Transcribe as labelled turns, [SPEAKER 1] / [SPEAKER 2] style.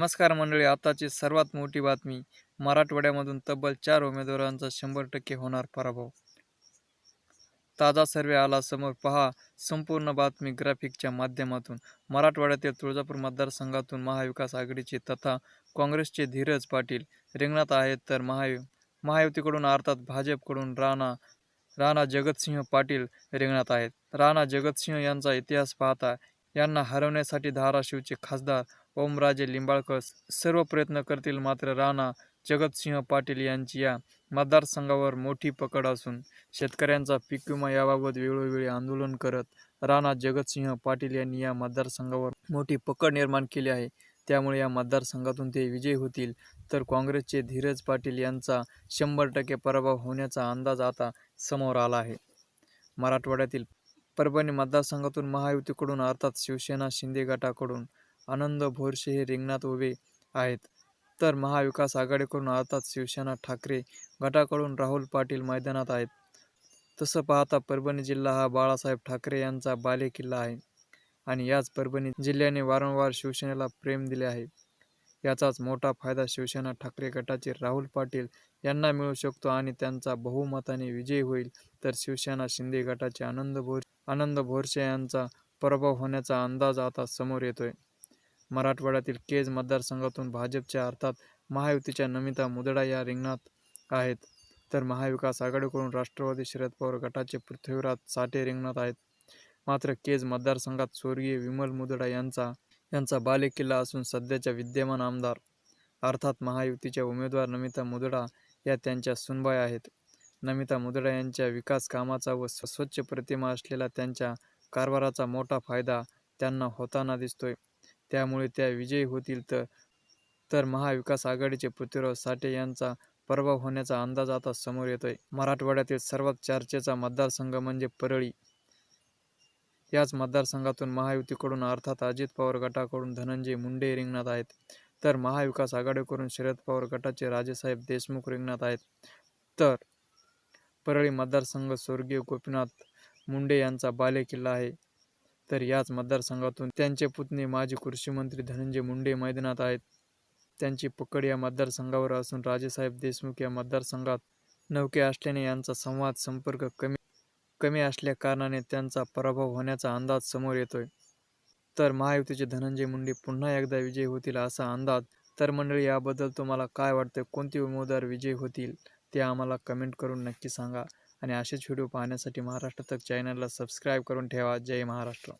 [SPEAKER 1] नमस्कार मंडळी आताची सर्वात मोठी बातमी मराठवाड्यामधून तब्बल चार उमेदवारांचा शंभर टक्के होणार पराभव. ताजा सर्वे आला समोर पहा संपूर्ण बातमी ग्राफिकच्या माध्यमातून. मराठवाड्यातील तुळजापूर मतदारसंघातून महाविकास आघाडीचे तथा काँग्रेसचे धीरज पाटील रिंगणात आहेत तर महायु महायुतीकडून अर्थात भाजपकडून राणा राणा जगतसिंह पाटील रिंगणात आहेत. राणा जगतसिंह यांचा इतिहास पाहता यांना हरवण्यासाठी धाराशिवचे खासदार ओमराजे लिंबाळकर सर्व प्रयत्न करतील मात्र राणा जगतसिंह पाटील यांची या मतदारसंघावर मोठी पकड असून शेतकऱ्यांचा पीक विमा याबाबत वेळोवेळी आंदोलन करत राणा जगतसिंह पाटील यांनी या मतदारसंघावर मोठी पकड निर्माण केली आहे. त्यामुळे या मतदारसंघातून ते विजयी होतील. तर काँग्रेसचे धीरज पाटील यांचा शंभर टक्के पराभव होण्याचा अंदाज आता समोर आला आहे. मराठवाड्यातील परभणी मतदारसंघातून महायुतीकडून अर्थात शिवसेना शिंदे गटाकडून आनंद भोरशे हे रिंगणात उभे आहेत. तर महाविकास आघाडीकडून अर्थात शिवसेना ठाकरे गटाकडून राहुल पाटील मैदानात आहेत. तसं पाहता परभणी जिल्हा हा बाळासाहेब ठाकरे यांचा बालेकिल्ला आहे. आणि याच परभणी जिल्ह्याने वारंवार शिवसेनेला प्रेम दिले आहे. याचाच मोठा फायदा शिवसेना ठाकरे गटाचे राहुल पाटील यांना मिळू शकतो आणि त्यांचा बहुमताने विजय होईल. तर शिवसेना शिंदे गटाचे आनंद भोर आनंद भोरसे यांचा पराभव होण्याचा अंदाज आता समोर येतोय. मराठवाड्यातील केज मतदारसंघातून भाजपच्या अर्थात महायुतीच्या नमिता मुदडा या रिंगणात आहेत. तर महाविकास आघाडीकडून राष्ट्रवादी शरद पवार गटाचे पृथ्वीराज साठे रिंगणात आहेत. मात्र केज मतदारसंघात स्वर्गीय विमल मुदडा यांचा यांचा बालेकिल्ला असून सध्याच्या विद्यमान आमदार अर्थात महायुतीच्या उमेदवार नमिता मुदडा या त्यांच्या सुनबाई आहेत. नमिता मुदडा यांच्या विकास कामाचा व स्वच्छ प्रतिमा असलेला त्यांच्या कारभाराचा मोठा फायदा त्यांना होताना दिसतोय. त्यामुळे त्या विजयी होतील तर तर महाविकास आघाडीचे पृथ्वीराव साठे यांचा पराभव होण्याचा अंदाज आता समोर येतोय. मराठवाड्यातील सर्वात चर्चेचा मतदारसंघ म्हणजे परळी. याच मतदारसंघातून महायुतीकडून अर्थात अजित पवार गटाकडून धनंजय मुंडे रिंगणात आहेत. तर महाविकास आघाडीकडून शरद पवार गटाचे राजेसाहेब देशमुख रिंगणात आहेत. तर परळी मतदारसंघ स्वर्गीय गोपीनाथ मुंडे यांचा बालेकिल्ला आहे. तर याच मतदारसंघातून त्यांचे पुतणे माजी कृषी मंत्री धनंजय मुंडे मैदानात आहेत. त्यांची पकड या मतदारसंघावर असून राजेसाहेब देशमुख या मतदारसंघात नौके असल्याने यांचा संवाद संपर्क कमी कमी असल्याकारणाने त्यांचा पराभव होण्याचा अंदाज समोर येतोय. तर महायुतीचे धनंजय मुंडे पुन्हा एकदा विजयी होतील असा अंदाज तर मंडळी याबद्दल तुम्हाला काय वाटतं कोणते उमेदवार विजयी होतील? ते आम्हाला कमेंट करून नक्की सांगा. आणि असेच व्हिडिओ पाहण्यासाठी महाराष्ट्र तक चॅनलला सबस्क्राईब करून ठेवा. जय महाराष्ट्र.